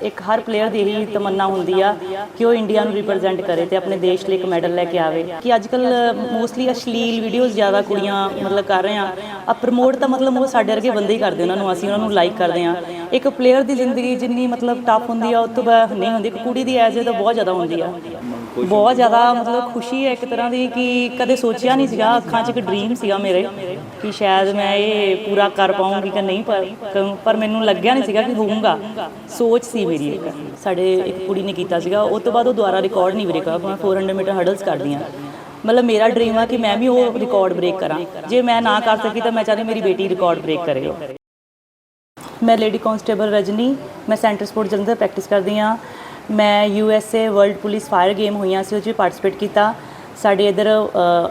ਇੱਕ ਹਰ ਪਲੇਅਰ ਦੀ ਇਹੀ ਤਮੰਨਾ ਹੁੰਦੀ ਆ ਕਿ ਉਹ ਇੰਡੀਆ ਨੂੰ ਰਿਪਰੈਜ਼ੈਂਟ ਕਰੇ ਤੇ ਆਪਣੇ ਦੇਸ਼ ਲਈ ਇੱਕ ਮੈਡਲ ਲੈ ਕੇ ਆਵੇ। ਕਿ ਅੱਜ ਕੱਲ ਮੋਸਟਲੀ ਅਸ਼ਲੀਲ ਵੀਡੀਓਜ਼ ਜ਼ਿਆਦਾ ਕੁੜੀਆਂ ਮਤਲਬ ਕਰ ਰਹੇ ਆ ਆ ਪ੍ਰਮੋਟ ਤਾਂ ਮਤਲਬ ਉਹ ਸਾਡੇ ਵਰਗੇ ਬੰਦੇ ਹੀ ਕਰਦੇ ਉਹਨਾਂ ਨੂੰ ਅਸੀਂ ਉਹਨਾਂ ਨੂੰ ਲਾਈਕ ਕਰਦੇ ਆ ਇੱਕ ਪਲੇਅਰ ਦੀ ਜ਼ਿੰਦਗੀ ਜਿੰਨੀ ਮਤਲਬ ਟਫ ਹੁੰਦੀ ਆ, ਉਹ ਤੋਂ ਬਾਅਦ ਨਹੀਂ ਹੁੰਦੀ। ਇੱਕ ਕੁੜੀ ਦੀ ਐਜ ਤਾਂ ਬਹੁਤ ਜ਼ਿਆਦਾ ਹੁੰਦੀ ਆ। ਬਹੁਤ ਜ਼ਿਆਦਾ ਮਤਲਬ ਖੁਸ਼ੀ ਹੈ ਇੱਕ ਤਰ੍ਹਾਂ ਦੀ ਕਿ ਕਦੇ ਸੋਚਿਆ ਨਹੀਂ ਸੀਗਾ, ਅੱਖਾਂ 'ਚ ਇੱਕ ਡ੍ਰੀਮ ਸੀਗਾ ਮੇਰੇ ਕਿ ਸ਼ਾਇਦ ਮੈਂ ਇਹ ਪੂਰਾ ਕਰ ਪਾਉਂਗੀ ਕਿ ਨਹੀਂ, ਪਰ ਪਰ ਮੈਨੂੰ ਲੱਗਿਆ ਨਹੀਂ ਸੀਗਾ ਕਿ ਹੋਊਗਾ। ਸੋਚ ਸੀ ਮੇਰੀ ਇੱਕ। ਸਾਡੇ ਇੱਕ ਕੁੜੀ ਨੇ ਕੀਤਾ ਸੀਗਾ। ਉਹ ਤੋਂ ਬਾਅਦ ਉਹ ਦੁਬਾਰਾ ਰਿਕਾਰਡ ਨਹੀਂ ਬ੍ਰੇਕ ਹੋਇਆ ਮੈਂ 400 ਮੀਟਰ ਹਰਡਲਸ ਕਰਦੀ ਹਾਂ। ਮਤਲਬ ਮੇਰਾ ਡ੍ਰੀਮ ਆ ਕਿ ਮੈਂ ਵੀ ਉਹ ਰਿਕਾਰਡ ਬ੍ਰੇਕ ਕਰਾਂ। ਜੇ ਮੈਂ ਨਾ ਕਰ ਸਕੀ ਤਾਂ ਮੈਂ ਚਾਹੁੰਦੀ ਮੇਰੀ ਬੇਟੀ ਰਿਕਾਰਡ ਬ੍ਰੇਕ ਕਰੇ ਮੈਂ ਲੇਡੀ ਕਾਂਸਟੇਬਲ ਰਜਨੀ, ਮੈਂ ਸੈਂਟਰ ਸਪੋਰਟ ਜਲੰਧਰ ਪ੍ਰੈਕਟਿਸ ਕਰਦੀ ਆ ਮੈਂ U S A world police fire game ਹੋਈਆਂ ਸੀ ਉਹ 'ਚ ਵੀ ਪਾਰਟਿਸਿਪੇਟ ਕੀਤਾ। ਸਾਡੇ ਇਧਰ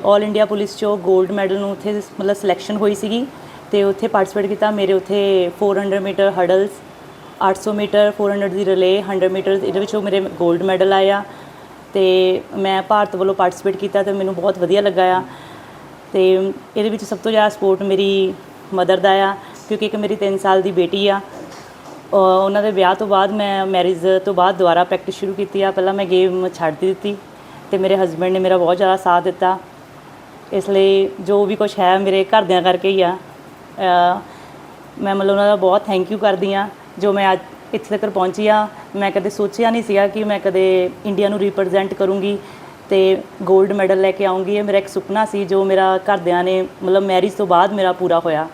올 ਇੰਡੀਆ ਪੁਲਿਸ 'ਚੋਂ ਗੋਲਡ ਮੈਡਲ ਨੂੰ ਉੱਥੇ ਮਤਲਬ ਸਿਲੈਕਸ਼ਨ ਹੋਈ ਸੀਗੀ ਤੇ ਉੱਥੇ ਪਾਰਟਿਸਿਪੇਟ ਕੀਤਾ। ਮੇਰੇ ਉੱਥੇ 400 ਮੀਟਰ ਹਰਡਲਸ 800 ਮੀਟਰ 400 ਦੀ ਰਿਲੇ 100 ਮੀਟਰ ਇਹਦੇ ਵਿੱਚੋਂ ਮੇਰੇ ਗੋਲਡ ਮੈਡਲ ਆਇਆ ਤੇ ਮੈਂ ਭਾਰਤ ਵੱਲੋਂ ਪਾਰਟਿਸਿਪੇਟ ਕੀਤਾ ਤੇ ਮੈਨੂੰ ਬਹੁਤ ਵਧੀਆ ਲੱਗਾ ਆ ਤੇ ਇਹਦੇ ਵਿੱਚ ਸਭ ਤੋਂ ਜ਼ਿਆਦਾ ਸਪੋਰਟ ਮੇਰੀ ਮਦਰ ਦਾ ਆ ਕਿਉਂਕਿ ਇੱਕ ਮੇਰੀ 3 ਸਾਲ ਦੀ ਬੇਟੀ ਆ। ਉਹਨਾਂ ਦੇ ਵਿਆਹ ਤੋਂ ਬਾਅਦ ਮੈਂ ਮੈਰਿਜ ਤੋਂ ਬਾਅਦ ਦੁਬਾਰਾ ਪ੍ਰੈਕਟਿਸ ਸ਼ੁਰੂ ਕੀਤੀ ਆ। ਪਹਿਲਾਂ ਮੈਂ ਗੇਮ ਛੱਡ ਦਿੱਤੀ ਤੇ ਮੇਰੇ ਹਸਬੰਡ ਨੇ ਮੇਰਾ ਬਹੁਤ ਜ਼ਿਆਦਾ ਸਾਥ ਦਿੱਤਾ। ਇਸ ਲਈ ਜੋ ਵੀ ਕੁਝ ਹੈ ਮੇਰੇ ਘਰਦਿਆਂ ਕਰਕੇ ਹੀ ਆ। ਮੈਂ ਮਤਲਬ ਉਹਨਾਂ ਦਾ ਬਹੁਤ ਥੈਂਕ ਯੂ ਕਰਦੀ ਆ। ਜੋ ਮੈਂ ਅੱਜ ਇੱਥੇ ਤੱਕ ਪਹੁੰਚੀ ਆ, ਮੈਂ ਕਦੇ ਸੋਚਿਆ ਨਹੀਂ ਸੀਗਾ ਕਿ ਮੈਂ ਕਦੇ ਇੰਡੀਆ ਨੂੰ ਰਿਪਰੈਜ਼ੈਂਟ ਕਰੂੰਗੀ ਤੇ 골ਡ ਮੈਡਲ ਲੈ ਕੇ ਆਉਂਗੀ ਇਹ ਮੇਰਾ ਇੱਕ ਸੁਪਨਾ ਸੀ ਜੋ ਮੇਰਾ ਘਰਦਿਆਂ ਨੇ ਮਤਲਬ ਮੈਰਿਜ ਤੋਂ ਬਾਅਦ ਮੇਰਾ ਪੂਰਾ ਹੋਇਆ।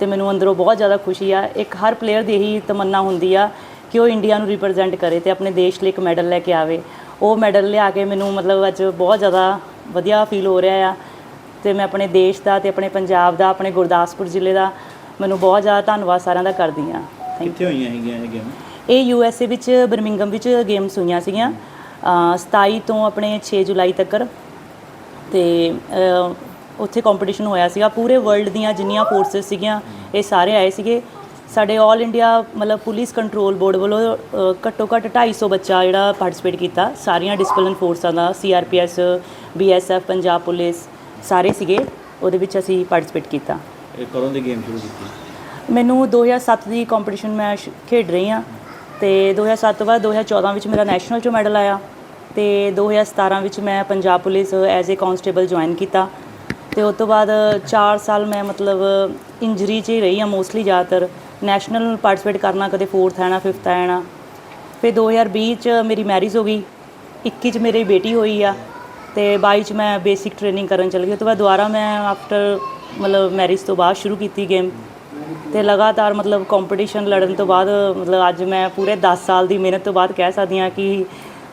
ਤੇ ਮੈਨੂੰ ਅੰਦਰੋਂ ਬਹੁਤ ਜ਼ਿਆਦਾ ਖੁਸ਼ੀ ਆ। ਇੱਕ ਹਰ ਪਲੇਅਰ ਦੀ ਇਹੀ ਤਮੰਨਾ ਹੁੰਦੀ ਆ ਕਿ ਉਹ ਇੰਡੀਆ ਨੂੰ ਰਿਪਰੈਜ਼ੈਂਟ ਕਰੇ ਤੇ ਆਪਣੇ ਦੇਸ਼ ਲਈ ਇੱਕ ਮੈਡਲ ਲੈ ਕੇ ਆਵੇ। ਉਹ ਮੈਡਲ ਲਿਆ ਕੇ ਮੈਨੂੰ ਮਤਲਬ ਅੱਜ ਬਹੁਤ ਜ਼ਿਆਦਾ ਵਧੀਆ ਫੀਲ ਹੋ ਰਿਹਾ ਆ। ਤੇ ਮੈਂ ਆਪਣੇ ਦੇਸ਼ ਦਾ ਤੇ ਆਪਣੇ ਪੰਜਾਬ ਦਾ ਆਪਣੇ ਗੁਰਦਾਸਪੁਰ ਜ਼ਿਲ੍ਹੇ ਦਾ ਮੈਨੂੰ ਬਹੁਤ ਜ਼ਿਆਦਾ ਧੰਨਵਾਦ ਸਾਰਿਆਂ ਦਾ ਕਰਦੀ ਆ। ਕਿੱਥੇ ਹੋਈਆਂ ਹੈਗੀਆਂ ਇਹ ਗੇਮ ਇਹ ਯੂ ਐਸ ਏ ਵਿੱਚ ਬਰਮਿੰਗਮ ਵਿੱਚ ਗੇਮਸ ਹੋਈਆਂ ਸੀਗੀਆਂ। ਅ, 27 ਤੋਂ ਆਪਣੇ 6 ਜੁਲਾਈ ਤੱਕ ਤੇ ਉੱਥੇ ਕੰਪੀਟੀਸ਼ਨ ਹੋਇਆ ਸੀਗਾ। ਪੂਰੇ ਵਰਲਡ ਦੀਆਂ ਜਿੰਨੀਆਂ ਫੋਰਸਸ ਸੀਗੀਆਂ ਇਹ ਸਾਰੇ ਆਏ ਸੀਗੇ। ਸਾਡੇ 올 ਇੰਡੀਆ ਮਤਲਬ ਪੁਲਿਸ ਕੰਟਰੋਲ ਬੋਰਡ ਵੱਲੋਂ ਅ, ਘੱਟੋ ਘੱਟ 250 ਬੱਚਾ ਜਿਹੜਾ ਪਾਰਟਿਸਿਪੇਟ ਕੀਤਾ। ਸਾਰੀਆਂ ਡਿਸਪਲਿਨ ਫੋਰਸਾਂ ਦਾ ਸੀਆਰਪੀਐਸ ਬੀਐਸਐਫ ਪੰਜਾਬ ਪੁਲਿਸ ਸਾਰੇ ਸੀਗੇ। ਉਹਦੇ ਵਿੱਚ ਅਸੀਂ ਪਾਰਟਿਸਿਪੇਟ ਕੀਤਾ। ਇਹ ਕਦੋਂ ਦੀ ਗੇਮ ਸ਼ੁਰੂ ਕੀਤੀ? ਮੈਨੂੰ 2007 ਦੀ ਕੰਪੀਟੀਸ਼ਨ ਮੈਂ ਸ਼- ਖੇਡ ਰਹੀ ਹਾਂ। ਤੇ 2007 ਤੋਂ ਬਾਅਦ 2014 ਵਿੱਚ ਮੇਰਾ ਨੈਸ਼ਨਲ ਚੋਂ ਮੈਡਲ ਆਇਆ। ਤੇ 2017 ਵਿੱਚ ਮੈਂ Punjab police as a constable join ਕੀਤਾ। ਤੇ ਉਸ ਤੋਂ ਬਾਅਦ 4 ਸਾਲ ਮੈਂ ਮਤਲਬ ਇੰਜਰੀ 'ਚ ਹੀ ਰਹੀ ਹਾਂ ਮੋਸਟਲੀ ਜ਼ਿਆਦਾਤਰ। ਨੈਸ਼ਨਲ ਪਾਰਟਿਸਿਪੇਟ ਕਰਨਾ ਕਦੇ 4th ਆਣਾ 5th ਆਣਾ ਫਿਰ 2020 ਚ ਮੇਰੀ ਮੈਰਿਜ ਹੋ ਗਈ 21 ਚ ਮੇਰੀ ਬੇਟੀ ਹੋਈ ਆ ਤੇ 22 ਚ ਮੈਂ ਬੇਸਿਕ ਟ੍ਰੇਨਿੰਗ ਕਰਨ ਚਲ ਗਈ। ਉਸ ਤੋਂ ਬਾਅਦ ਦੁਬਾਰਾ ਮੈਂ ਆਫਟਰ ਮਤਲਬ ਮੈਰਿਜ ਤੋਂ ਬਾਅਦ ਸ਼ੁਰੂ ਕੀਤੀ ਗੇਮ ਤੇ ਲਗਾਤਾਰ ਮਤਲਬ ਕੰਪੀਟੀਸ਼ਨ ਲੜਨ ਤੋਂ ਬਾਅਦ ਮਤਲਬ ਅੱਜ ਮੈਂ ਪੂਰੇ 10 ਸਾਲ ਦੀ ਮਿਹਨਤ ਤੋਂ ਬਾਅਦ ਕਹਿ ਸਕਦੀ ਹਾਂ ਕਿ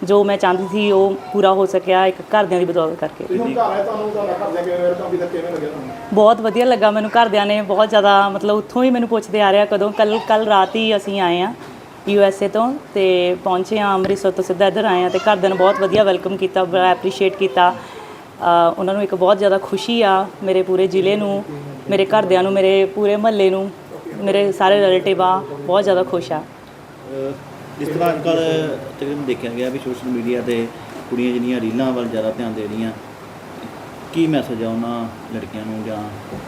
ਜੋ ਮੈਂ ਚਾਹੁੰਦੀ ਸੀ ਉਹ ਪੂਰਾ ਹੋ ਸਕਿਆ ਇੱਕ ਘਰਦਿਆਂ ਦੀ ਬਦੌਲਤ ਕਰਕੇ। ਤੁਸੀਂ ਹੁਣ ਘਰ ਆਏ ਤੁਹਾਨੂੰ ਤੁਹਾਡਾ ਘਰ ਜਾ ਕੇ ਵੇਰ ਤਾਂ ਵੀ ਤੱਕ ਕਿਵੇਂ ਲੱਗਿਆ ਤੁਹਾਨੂੰ? ਬਹੁਤ ਵਧੀਆ ਲੱਗਾ ਮੈਨੂੰ ਘਰਦਿਆਂ ਨੇ ਬਹੁਤ ਜ਼ਿਆਦਾ ਮਤਲਬ ਉੱਥੋਂ ਹੀ ਮੈਨੂੰ ਪੁੱਛਦੇ ਆ ਰਿਹਾ ਕਦੋਂ ਕੱਲ ਕੱਲ ਰਾਤ ਹੀ ਅਸੀਂ ਆਏ ਆ ਯੂ ਐਸ ਏ ਤੋਂ ਤੇ ਪਹੁੰਚੇ ਆ ਅੰਮ੍ਰਿਤਸਰ ਤੋਂ ਸਿੱਧਾ ਇੱਧਰ ਆਏ ਆ ਤੇ ਘਰਦਿਆਂ ਨੇ ਬਹੁਤ ਵਧੀਆ ਵੈਲਕਮ ਕੀਤਾ ਬੜਾ ਐਪਰੀਸ਼ੀਏਟ ਕੀਤਾ। ਉਹਨਾਂ ਨੂੰ ਇੱਕ ਬਹੁਤ ਜ਼ਿਆਦਾ ਖੁਸ਼ੀ ਆ ਮੇਰੇ ਪੂਰੇ ਜ਼ਿਲ੍ਹੇ ਨੂੰ ਮੇਰੇ ਘਰਦਿਆਂ ਨੂੰ ਮੇਰੇ ਪੂਰੇ ਮਹੱਲੇ ਨੂੰ ਮੇਰੇ ਸਾਰੇ ਰਿਲੇਟਿਵ ਆ ਬਹੁਤ ਜ਼ਿਆਦਾ ਖੁਸ਼ ਆ। ਜਿਸ ਤਰ੍ਹਾਂ ਅੱਜ ਕੱਲ੍ਹ ਤਕਰੀਬਨ ਦੇਖਿਆ ਗਿਆ ਵੀ ਸੋਸ਼ਲ ਮੀਡੀਆ ਤੇ ਕੁੜੀਆਂ ਜਿਹੜੀਆਂ ਰੀਲਾਂ ਵੱਲ ਜ਼ਿਆਦਾ ਧਿਆਨ ਦੇ ਰਹੀਆਂ, ਕੀ ਮੈਸੇਜ ਆ ਉਹਨਾਂ ਲੜਕੀਆਂ ਨੂੰ ਜਾਂ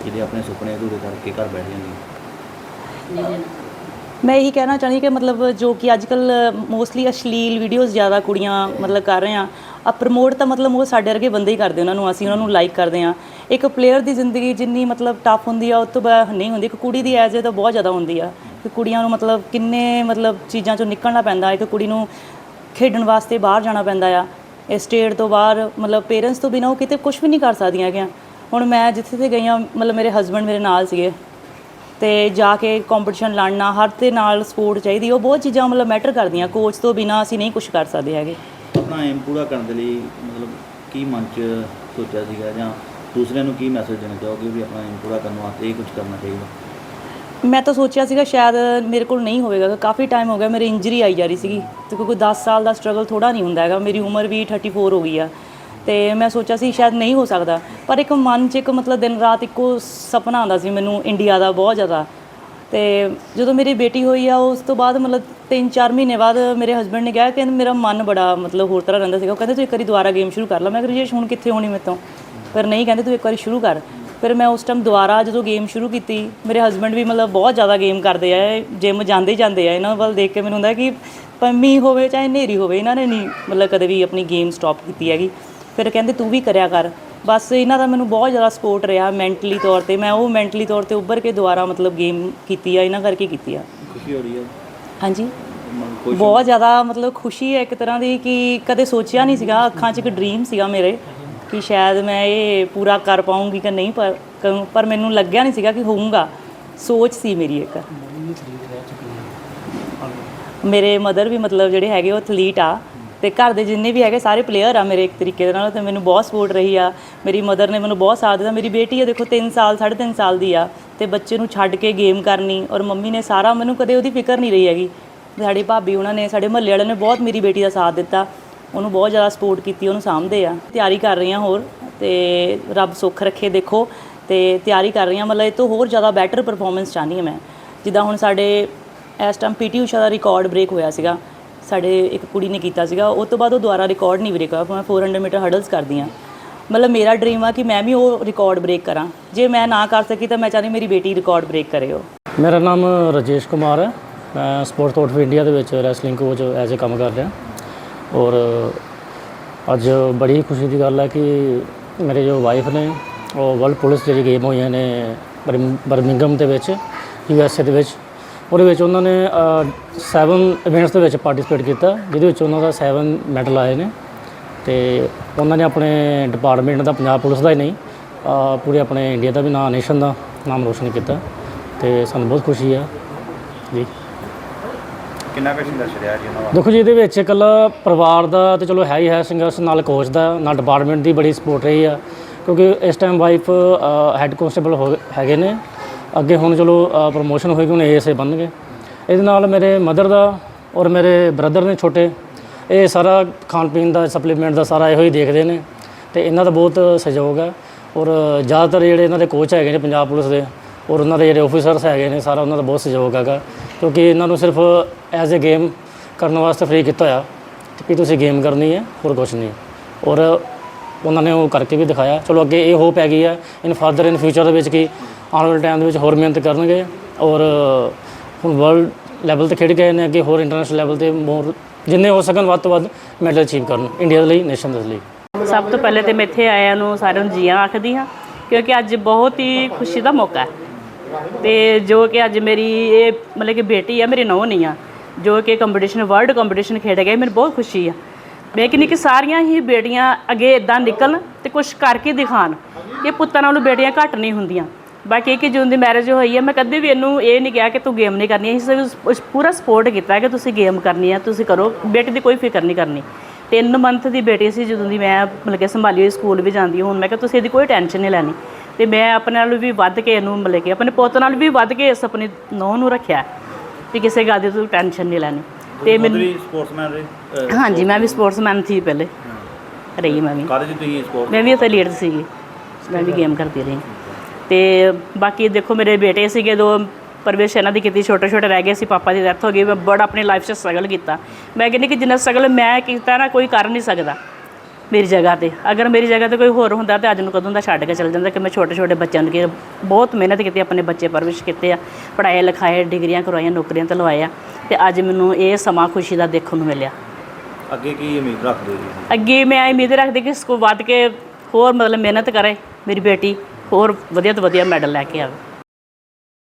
ਜਿਹੜੇ ਆਪਣੇ ਸੁਪਨੇ ਅਧੂਰੇ ਕਰਕੇ ਘਰ ਬੈਠ ਜਾਂਦੀਆਂ? ਮੈਂ ਇਹੀ ਕਹਿਣਾ ਚਾਹੁੰਦੀ ਕਿ ਮਤਲਬ ਜੋ ਕਿ ਅੱਜ ਕੱਲ ਮੋਸਟਲੀ ਅਸ਼ਲੀਲ ਵੀਡੀਓਜ਼ ਜ਼ਿਆਦਾ ਕੁੜੀਆਂ ਮਤਲਬ ਕਰ ਰਹੇ ਆ ਆ ਪ੍ਰਮੋਟ ਤਾਂ ਮਤਲਬ ਉਹ ਸਾਡੇ ਵਰਗੇ ਬੰਦੇ ਹੀ ਕਰਦੇ ਉਹਨਾਂ ਨੂੰ, ਅਸੀਂ ਉਹਨਾਂ ਨੂੰ ਲਾਈਕ ਕਰਦੇ ਆ ਇੱਕ ਪਲੇਅਰ ਦੀ ਜ਼ਿੰਦਗੀ ਜਿੰਨੀ ਮਤਲਬ ਟਫ ਹੁੰਦੀ ਆ, ਉਹ ਤੋਂ ਬਾਅਦ ਨਹੀਂ ਹੁੰਦੀ, ਇੱਕ ਕੁੜੀ ਦੀ ਐਜ ਤਾਂ ਬਹੁਤ ਜ਼ਿਆਦਾ ਹੁੰਦੀ ਆ। ਕਿ ਕੁੜੀਆਂ ਨੂੰ ਮਤਲਬ ਕਿੰਨੇ ਮਤਲਬ ਚੀਜ਼ਾਂ ਚੋਂ ਨਿਕਲਣਾ ਪੈਂਦਾ, ਇੱਕ ਕੁੜੀ ਨੂੰ ਖੇਡਣ ਵਾਸਤੇ ਬਾਹਰ ਜਾਣਾ ਪੈਂਦਾ ਆ ਇਹ ਸਟੇਟ ਤੋਂ ਬਾਹਰ ਮਤਲਬ ਪੇਰੈਂਟਸ ਤੋਂ ਬਿਨਾਂ ਉਹ ਕਿਤੇ ਕੁਝ ਵੀ ਨਹੀਂ ਕਰ ਸਕਦੀਆਂ ਹੈਗੀਆਂ। ਹੁਣ ਮੈਂ ਜਿੱਥੇ ਤੇ ਗਈ ਹਾਂ, ਮਤਲਬ ਮੇਰੇ ਹਸਬੰਡ ਮੇਰੇ ਨਾਲ ਸੀਗੇ ਤੇ ਜਾ ਕੇ ਕੰਪੀਟੀਸ਼ਨ ਲੜਨਾ, ਹਰ ਤੇ ਨਾਲ ਸਪੋਰਟ ਚਾਹੀਦੀ, ਉਹ ਬਹੁਤ ਚੀਜ਼ਾਂ ਮਤਲਬ ਮੈਟਰ ਕਰਦੀਆਂ ਕੋਚ ਤੋਂ ਬਿਨਾਂ ਅਸੀਂ ਨਹੀਂ ਕੁਝ ਕਰ ਸਕਦੇ ਹੈਗੇ। ਆਪਣਾ ਏਮ ਪੂਰਾ ਕਰਨ ਦੇ ਲਈ ਮਤਲਬ ਕੀ ਮਨ 'ਚ ਸੋਚਿਆ ਸੀਗਾ ਜਾਂ ਦੂਸਰਿਆਂ ਨੂੰ ਕੀ ਮੈਸੇਜ ਦੇਣਾ ਚਾਹੋਗੇ ਵੀ ਆਪਣਾ ਏਮ ਪੂਰਾ ਕਰਨ ਵਾਸਤੇ ਇਹ ਕੁਝ ਕਰਨਾ ਚਾਹੀਦਾ? ਮੈਂ ਤਾਂ ਸੋਚਿਆ ਸੀਗਾ ਸ਼ਾਇਦ ਮੇਰੇ ਕੋਲ ਨਹੀਂ ਹੋਵੇਗਾ ਕਾਫੀ ਟਾਈਮ ਹੋ ਗਿਆ ਮੇਰੀ ਇੰਜਰੀ ਆਈ ਜਾ ਰਹੀ ਸੀਗੀ। ਤੇ ਕੋਈ 10 ਸਾਲ ਦਾ ਸਟਰਗਲ ਥੋੜਾ ਨਹੀਂ ਹੁੰਦਾ ਹੈਗਾ, ਮੇਰੀ ਉਮਰ ਵੀ 34 ਹੋ ਗਈ ਆ। ਤੇ ਮੈਂ ਸੋਚਿਆ ਸੀ ਸ਼ਾਇਦ ਨਹੀਂ ਹੋ ਸਕਦਾ, ਪਰ ਇੱਕ ਮਨ 'ਚ ਇੱਕ ਮਤਲਬ ਦਿਨ ਰਾਤ ਇੱਕੋ ਸੁਪਨਾ ਆਉਂਦਾ ਸੀ ਮੈਨੂੰ ਇੰਡੀਆ ਦਾ ਬਹੁਤ ਜ਼ਿਆਦਾ। ਤੇ ਜਦੋਂ ਮੇਰੀ ਬੇਟੀ ਹੋਈ ਆ, ਉਸ ਤੋਂ ਬਾਅਦ ਮਤਲਬ 3-4 ਮਹੀਨੇ ਬਾਅਦ ਮੇਰੇ ਹਸਬੰਡ ਨੇ ਕਿਹਾ ਕਿ ਮੇਰਾ ਮਨ ਬੜਾ ਮਤਲਬ ਹੋਰ ਤਰ੍ਹਾਂ ਰਹਿੰਦਾ ਸੀਗਾ। ਉਹ ਕਹਿੰਦੇ, ਤੂੰ ਇੱਕ ਵਾਰੀ ਦੁਬਾਰਾ ਗੇਮ ਸ਼ੁਰੂ ਕਰ ਲੈ। ਮੈਂ ਕਿਹਾ, ਰਜੇਸ਼, ਹੁਣ ਕਿੱਥੇ ਹੋਣੀ ਮੇਰੇ ਤੋਂ? ਪਰ ਨਹੀਂ, ਕਹਿੰਦੇ, ਤੂੰ ਇੱਕ ਵਾਰੀ ਸ਼ੁਰੂ ਕਰ। ਫਿਰ ਮੈਂ ਉਸ ਟਾਈਮ ਦੁਬਾਰਾ ਜਦੋਂ ਗੇਮ ਸ਼ੁਰੂ ਕੀਤੀ ਮੇਰੇ ਹਸਬੰਡ ਵੀ ਮਤਲਬ ਬਹੁਤ ਜ਼ਿਆਦਾ ਗੇਮ ਕਰਦੇ ਆ ਜਿਮ ਜਾਂਦੇ ਜਾਂਦੇ ਆ ਇਹਨਾਂ ਵੱਲ ਦੇਖ ਕੇ ਮੈਨੂੰ ਹੁੰਦਾ ਕਿ ਪੰਮੀ ਹੋਵੇ ਚਾਹੇ ਨੇਰੀ ਹੋਵੇ ਇਹਨਾਂ ਨੇ ਨਹੀਂ ਮਤਲਬ ਕਦੇ ਵੀ ਆਪਣੀ ਗੇਮ ਸਟਾਪ ਕੀਤੀ ਹੈਗੀ। ਫਿਰ ਕਹਿੰਦੇ ਤੂੰ ਵੀ ਕਰਿਆ ਕਰ। ਬਸ ਇਹਨਾਂ ਦਾ ਮੈਨੂੰ ਬਹੁਤ ਜ਼ਿਆਦਾ ਸਪੋਰਟ ਰਿਹਾ ਮੈਂਟਲੀ ਤੌਰ ਤੇ। ਮੈਂ ਉਹ ਮੈਂਟਲੀ ਤੌਰ ਤੇ ਉੱਭਰ ਕੇ ਦੁਬਾਰਾ ਮਤਲਬ ਗੇਮ ਕੀਤੀ ਆ ਇਹਨਾਂ ਕਰਕੇ ਕੀਤੀ ਆ। ਖੁਸ਼ੀ ਹੋ ਰਹੀ ਹੈ ਹਾਂਜੀ। ਬਹੁਤ ਜ਼ਿਆਦਾ ਮਤਲਬ ਖੁਸ਼ੀ ਹੈ ਇੱਕ ਤਰ੍ਹਾਂ ਦੀ ਕਿ ਕਦੇ ਸੋਚਿਆ ਨਹੀਂ ਸੀਗਾ ਅੱਖਾਂ 'ਚ ਇੱਕ ਡ੍ਰੀਮ ਸੀਗਾ ਮੇਰੇ। ਕਿ ਸ਼ਾਇਦ ਮੈਂ ਇਹ ਪੂਰਾ ਕਰ ਪਾਉਂਗੀ ਕਿ ਨਹੀਂ, ਪਰ ਪਰ ਮੈਨੂੰ ਲੱਗਿਆ ਨਹੀਂ ਸੀਗਾ ਕਿ ਹੋਊਗਾ। ਸੋਚ ਸੀ ਮੇਰੀ ਇੱਕ। ਮੇਰੇ ਮਦਰ ਵੀ ਮਤਲਬ ਜਿਹੜੇ ਹੈਗੇ ਉਹ ਐਥਲੀਟ ਆ ਤੇ ਘਰ ਦੇ ਜਿੰਨੇ ਵੀ ਹੈਗੇ ਸਾਰੇ ਪਲੇਅਰ ਆ ਮੇਰੇ ਇੱਕ ਤਰੀਕੇ ਦੇ ਨਾਲ, ਤੇ ਮੈਨੂੰ ਬਹੁਤ ਸਪੋਰਟ ਰਹੀ ਆ। ਮੇਰੀ ਮਦਰ ਨੇ ਮੈਨੂੰ ਬਹੁਤ ਸਾਥ ਦਿੱਤਾ। ਮੇਰੀ ਬੇਟੀ ਆ, ਦੇਖੋ 3 ਸਾਲ 3.5 ਸਾਲ ਦੀ ਆ ਤੇ ਬੱਚੇ ਨੂੰ ਛੱਡ ਕੇ ਗੇਮ ਕਰਨੀ ਔਰ ਮੰਮੀ ਨੇ ਸਾਰਾ, ਮੈਨੂੰ ਕਦੇ ਉਹਦੀ ਫਿਕਰ ਨਹੀਂ ਰਹੀ ਹੈਗੀ। ਸਾਡੀ ਭਾਬੀ ਉਹਨਾਂ ਨੇ, ਸਾਡੇ ਮਹੱਲੇ ਵਾਲਿਆਂ ਨੇ ਬਹੁਤ ਮੇਰੀ ਬੇਟੀ ਦਾ ਸਾਥ ਦਿੱਤਾ। ਉਹਨੂੰ ਬਹੁਤ ਜ਼ਿਆਦਾ ਸਪੋਰਟ ਕੀਤੀ, ਉਹਨੂੰ ਸਾਂਭਦੇ ਆ। ਤਿਆਰੀ ਕਰ ਰਹੀ ਹਾਂ ਹੋਰ ਤੇ ਰੱਬ ਸੁੱਖ ਰੱਖੇ ਦੇਖੋ ਤੇ ਤਿਆਰੀ ਕਰ ਰਹੀ ਹਾਂ ਮਤਲਬ ਇਹ ਤੋਂ ਹੋਰ ਜ਼ਿਆਦਾ ਬੈਟਰ ਪਰਫਾਰਮੈਂਸ ਚਾਹਨੀ ਹਾਂ ਮੈਂ। ਜਿੱਦਾਂ ਹੁਣ ਸਾਡੇ ਇਸ ਟਾਈਮ ਪੀਟੀ ਊਸ਼ਾ ਦਾ ਰਿਕਾਰਡ ਬ੍ਰੇਕ ਹੋਇਆ ਸੀਗਾ, ਸਾਡੇ ਇੱਕ ਕੁੜੀ ਨੇ ਕੀਤਾ ਸੀਗਾ ਉਸ ਤੋਂ ਬਾਅਦ ਉਹ ਦੁਬਾਰਾ ਰਿਕਾਰਡ ਨਹੀਂ ਬ੍ਰੇਕ ਹੋਇਆ, ਮੈਂ 400 ਮੀਟਰ ਹਰਡਲਸ ਕਰਦੀ ਹਾਂ। ਮਤਲਬ ਮੇਰਾ ਡ੍ਰੀਮ ਆ ਕਿ ਮੈਂ ਵੀ ਉਹ ਰਿਕਾਰਡ ਬ੍ਰੇਕ ਕਰਾਂ। ਜੇ ਮੈਂ ਨਾ ਕਰ ਸਕੀ ਤਾਂ ਮੈਂ ਚਾਹੁੰਦੀ ਮੇਰੀ ਬੇਟੀ ਰਿਕਾਰਡ ਬ੍ਰੇਕ ਕਰੇ ਉਹ। ਮੇਰਾ ਨਾਮ ਰਜੇਸ਼ ਕੁਮਾਰ ਹੈ। ਮੈਂ ਸਪੋਰਟ ਕੋਟ ਆਫ ਇੰਡੀਆ ਦੇ ਵਿੱਚ ਰੈਸਲਿੰਗ ਕੋਚ ਐਜ਼ ਅ ਕੰਮ ਕਰ ਰਿਹਾ। ਔਰ ਅੱਜ ਬੜੀ ਖੁਸ਼ੀ ਦੀ ਗੱਲ ਹੈ ਕਿ ਮੇਰੇ ਜੋ ਵਾਈਫ ਨੇ, ਉਹ ਵਰਲਡ ਪੁਲਿਸ ਜਿਹੜੀ ਗੇਮ ਹੋਈਆਂ ਨੇ ਬਰਮ- ਬਰਮਿੰਗਮ ਦੇ ਵਿੱਚ ਯੂ ਐਸ ਏ ਦੇ ਵਿੱਚ, ਉਹਦੇ ਵਿੱਚ ਉਹਨਾਂ ਨੇ 7 ਇਵੈਂਟਸ ਦੇ ਵਿੱਚ ਪਾਰਟਿਸਿਪੇਟ ਕੀਤਾ, ਜਿਹਦੇ ਵਿੱਚ ਉਹਨਾਂ ਦਾ 7 ਮੈਡਲ ਆਏ ਨੇ ਤੇ ਉਹਨਾਂ ਨੇ ਆਪਣੇ ਡਿਪਾਰਟਮੈਂਟ ਦਾ, ਪੰਜਾਬ ਪੁਲਿਸ ਦਾ ਹੀ ਨਹੀਂ ਪੂਰੇ ਆਪਣੇ ਇੰਡੀਆ ਦਾ ਵੀ ਨਾਂ ਨੇਸ਼ਨ ਦਾ ਨਾਮ ਰੋਸ਼ਨ ਕੀਤਾ ਤੇ ਸਾਨੂੰ ਬਹੁਤ ਖੁਸ਼ੀ ਆ ਜੀ। ਕਿੰਨਾ ਕੁ ਸੰਘਰਸ਼ ਰਿਹਾ ਜੀ ਉਹਨਾਂ ਦੇਖੋ ਜੀ, ਇਹਦੇ ਵਿੱਚ ਇਕੱਲਾ ਪਰਿਵਾਰ ਦਾ ਤੇ ਚਲੋ ਹੈ ਹੀ ਹੈ ਸੰਘਰਸ਼, ਨਾਲ ਕੋਚ ਦਾ, ਨਾਲ ਡਿਪਾਰਟਮੈਂਟ ਦੀ ਬੜੀ ਸਪੋਰਟ ਰਹੀ ਆ। ਕਿਉਂਕਿ ਇਸ ਟਾਈਮ ਵਾਈਫ ਹੈੱਡ ਕਨਸਟੇਬਲ ਹੋ ਹੈਗੇ ਨੇ। ਅੱਗੇ ਹੁਣ ਚਲੋ ਪ੍ਰੋਮੋਸ਼ਨ ਹੋਏਗੀ, ਹੁਣ ਏਐਸਏ ਬਣਨਗੇ। ਇਹਦੇ ਨਾਲ ਮੇਰੇ ਮਦਰ ਦਾ ਔਰ ਮੇਰੇ ਬ੍ਰਦਰ ਨੇ ਛੋਟੇ, ਇਹ ਸਾਰਾ ਖਾਣ ਪੀਣ ਦਾ ਸਪਲੀਮੈਂਟ ਦਾ ਸਾਰਾ ਇਹੋ ਹੀ ਦੇਖਦੇ ਨੇ। ਤੇ ਇਹਨਾਂ ਦਾ ਬਹੁਤ ਸਹਿਯੋਗ ਹੈ ਔਰ ਜ਼ਿਆਦਾਤਰ ਜਿਹੜੇ ਇਹਨਾਂ ਦੇ ਕੋਚ ਹੈਗੇ ਨੇ, ਪੰਜਾਬ ਪੁਲਿਸ ਦੇ, ਔਰ ਉਹਨਾਂ ਦੇ ਜਿਹੜੇ ਆਫੀਸਰਸ ਹੈਗੇ ਨੇ, ਸਾਰਾ ਉਹਨਾਂ ਦਾ ਬਹੁਤ ਸਹਿਯੋਗ ਹੈਗਾ। ਕਿਉਂਕਿ ਇਹਨਾਂ ਨੂੰ ਸਿਰਫ ਐਜ਼ ਅ ਗੇਮ ਕਰਨ ਵਾਸਤੇ ਫ੍ਰੀ ਕੀਤਾ ਹੋਇਆ। ਕਿ ਤੁਸੀਂ ਗੇਮ ਕਰਨੀ ਹੈ, ਹੋਰ ਕੁਝ ਨਹੀਂ। ਔਰ ਉਹਨਾਂ ਨੇ ਉਹ ਕਰਕੇ ਵੀ ਦਿਖਾਇਆ। ਚਲੋ ਅੱਗੇ ਇਹ ਹੋਪ ਹੈਗੀ ਹੈ ਇਨ ਫਰਦਰ ਇਨ ਫਿਊਚਰ ਦੇ ਵਿੱਚ ਕਿ ਆਉਣ ਵਾਲੇ ਟਾਈਮ ਦੇ ਵਿੱਚ ਹੋਰ ਮਿਹਨਤ ਕਰਨਗੇ। ਔਰ ਹੁਣ ਵਰਲਡ ਲੈਵਲ ਤੇ ਖੇਡ ਗਏ ਨੇ, ਅੱਗੇ ਹੋਰ ਇੰਟਰਨੈਸ਼ਨਲ ਲੈਵਲ ਤੇ ਮੋਰ ਜਿੰਨੇ ਹੋ ਸਕਣ, ਵੱਧ ਤੋਂ ਵੱਧ ਮੈਡਲ ਅਚੀਵ ਕਰਨ। ਇੰਡੀਆ ਦੇ ਲਈ ਨੇਸ਼ਨ ਦੇ ਲਈ। ਸਭ ਤੋਂ ਪਹਿਲੇ ਤੇ ਮੈਂ ਇੱਥੇ ਆਇਆ ਨੂੰ ਸਾਰਿਆਂ ਨੂੰ ਜੀਆਂ ਆਖਦੀ ਹਾਂ, ਕਿਉਂਕਿ ਅੱਜ ਬਹੁਤ ਹੀ ਖੁਸ਼ੀ ਦਾ ਮੌਕਾ ਹੈ। ਤੇ ਜੋ ਕਿ ਅੱਜ ਮੇਰੀ ਇਹ ਮਤਲਬ ਕਿ ਬੇਟੀ ਆ, ਮੇਰੀ ਨੂੰਹ ਨਹੀਂ ਆ, ਜੋ ਕਿ ਕੰਪੀਟੀਸ਼ਨ ਵਰਲਡ ਕੰਪੀਟੀਸ਼ਨ ਖੇਡ ਗਏ ਮੈਨੂੰ ਬਹੁਤ ਖੁਸ਼ੀ ਆ। ਮੈਂ ਕਹਿੰਦੀ ਕਿ ਸਾਰੀਆਂ ਹੀ ਬੇਟੀਆਂ ਅੱਗੇ ਇਦਾਂ ਨਿਕਲਣ ਤੇ ਕੁਝ ਕਰਕੇ ਦਿਖਾਣ ਕਿ ਪੁੱਤਾਂ ਨਾਲੋਂ ਬੇਟੀਆਂ ਘੱਟ ਨਹੀਂ ਹੁੰਦੀਆਂ। ਬਾਕੀ ਕਿ ਜਦੋਂ ਦੀ ਮੈਰਿਜ ਹੋਈ ਹੈ ਮੈਂ ਕਦੇ ਵੀ ਇਹਨੂੰ ਇਹ ਨਹੀਂ ਕਿਹਾ ਕਿ ਤੂੰ ਗੇਮ ਨਹੀਂ ਕਰਨੀ, ਅਸੀਂ ਉਸ- ਪੂਰਾ ਸਪੋਰਟ ਕੀਤਾ ਕਿ ਤੁਸੀਂ ਗੇਮ ਕਰਨੀ ਹੈ ਤੁਸੀਂ ਕਰੋ, ਬੇਟੀ ਦੀ ਕੋਈ ਫਿਕਰ ਨਹੀਂ ਕਰਨੀ। ਤਿੰਨ ਮੰਥ ਦੀ ਬੇਟੀ ਸੀ ਜਦੋਂ ਦੀ ਮੈਂ ਮਤਲਬ ਕਿ ਸੰਭਾਲੀ ਹੋਈ, ਸਕੂਲ ਵੀ ਜਾਂਦੀ ਹਾਂ। ਹੁਣ ਮੈਂ ਕਿਹਾ ਤੁਸੀਂ ਇਹਦੀ ਕੋਈ ਟੈਨਸ਼ਨ ਨਹੀਂ ਲੈਣੀ। ਤੇ ਮੈਂ ਆਪਣੇ ਨਾਲ ਵੀ ਵੱਧ ਕੇ ਇਹਨੂੰ ਮਤਲਬ ਕਿ ਆਪਣੇ ਪੁੱਤ ਨਾਲ ਵੀ ਵੱਧ ਕੇ ਇਸ ਆਪਣੀ ਨੂੰਹ ਨੂੰ ਰੱਖਿਆ ਵੀ ਕਿਸੇ ਗੱਲ ਦੀ ਤੂੰ ਟੈਨਸ਼ਨ ਨਹੀਂ ਲੈਣੀ। ਤੇ ਮੈਨੂੰ ਵੀ ਸਪੋਰਟਸਮੈਨ ਰਹੇ ਹਾਂਜੀ ਮੈਂ ਵੀ ਸਪੋਰਟਸਮੈਨ ਸੀ ਪਹਿਲੇ। ਰਹੀ ਮੈਂ ਵੀ। ਚ ਤੁਸੀਂ ਸਪੋਰਟ ਮੈਂ ਵੀ ਉੱਥੇ ਲੀਡ ਸੀਗੀ। ਮੈਂ ਵੀ ਗੇਮ ਕਰਦੀ ਰਹੀ। ਤੇ ਬਾਕੀ ਦੇਖੋ ਮੇਰੇ ਬੇਟੇ ਸੀਗੇ ਦੋ ਪਰਵੇਸ਼ ਇਹਨਾਂ ਦੀ ਕੀਤੀ ਛੋਟੇ ਛੋਟੇ ਰਹਿ ਗਏ ਸੀ ਪਾਪਾ ਦੀ ਡੈਥ ਹੋ ਗਈ। ਮੈਂ ਬੜਾ ਆਪਣੀ ਲਾਈਫ 'ਚ ਸਟਰਗਲ ਕੀਤਾ। ਮੈਂ ਕਹਿੰਦੀ ਕਿ ਜਿੰਨਾ ਸਟਰਗਲ ਮੈਂ ਕੀਤਾ ਨਾ ਕੋਈ ਕਰ ਨਹੀਂ ਸਕਦਾ। ਮੇਰੀ ਜਗ੍ਹਾ ਤੇ। ਅਗਰ ਮੇਰੀ ਜਗ੍ਹਾ ਤੇ ਕੋਈ ਹੋਰ ਹੁੰਦਾ ਤੇ ਅੱਜ ਨੂੰ ਕਦੋਂ ਦਾ ਛੱਡ ਕੇ ਚਲ ਜਾਂਦਾ ਕਿ ਮੈਂ ਛੋਟੇ ਛੋਟੇ ਬੱਚਿਆਂ ਨੂੰ ਕਿ ਬਹੁਤ ਮਿਹਨਤ ਕੀਤੀ ਆਪਣੇ ਬੱਚੇ ਪਰਵਿਸ਼ ਕੀਤੇ ਆ ਪੜ੍ਹਾਏ ਲਿਖਾਏ ਡਿਗਰੀਆਂ ਕਰਵਾਈਆਂ ਨੌਕਰੀਆਂ ਤੇ ਲਵਾਏ ਆ ਤੇ ਅੱਜ ਮੈਨੂੰ ਇਹ ਸਮਾਂ ਖੁਸ਼ੀ ਦਾ ਦੇਖਣ ਨੂੰ ਮਿਲਿਆ। ਅੱਗੇ ਕੀ ਉਮੀਦ ਰੱਖਦੇ ਹੋ ਅੱਗੇ ਮੈਂ ਇਹ ਉਮੀਦ ਰੱਖਦੀ ਕਿ ਇਸ ਕੋ ਵੱਧ ਕੇ ਹੋਰ ਮਤਲਬ ਮਿਹਨਤ ਕਰੇ ਮੇਰੀ ਬੇਟੀ ਹੋਰ ਵਧੀਆ ਤੋਂ ਵਧੀਆ ਮੈਡਲ ਲੈ ਕੇ ਆਵੇ।